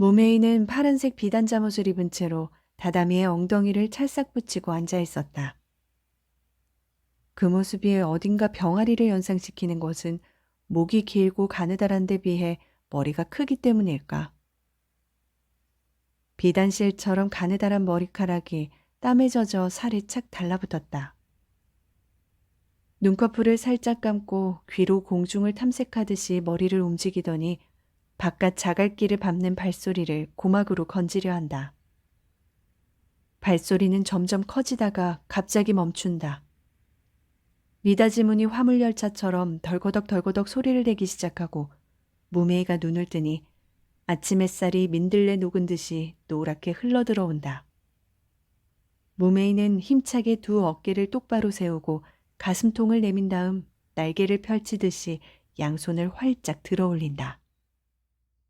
모메이는 파란색 비단 잠옷을 입은 채로 다다미의 엉덩이를 찰싹 붙이고 앉아 있었다. 그 모습이 어딘가 병아리를 연상시키는 것은 목이 길고 가느다란 데 비해 머리가 크기 때문일까? 비단실처럼 가느다란 머리카락이 땀에 젖어 살에 착 달라붙었다. 눈꺼풀을 살짝 감고 귀로 공중을 탐색하듯이 머리를 움직이더니 바깥 자갈길을 밟는 발소리를 고막으로 건지려 한다. 발소리는 점점 커지다가 갑자기 멈춘다. 미닫이문이 화물열차처럼 덜거덕 덜거덕 소리를 내기 시작하고 무메이가 눈을 뜨니 아침 햇살이 민들레 녹은 듯이 노랗게 흘러들어온다. 무메이는 힘차게 두 어깨를 똑바로 세우고 가슴통을 내민 다음 날개를 펼치듯이 양손을 활짝 들어 올린다.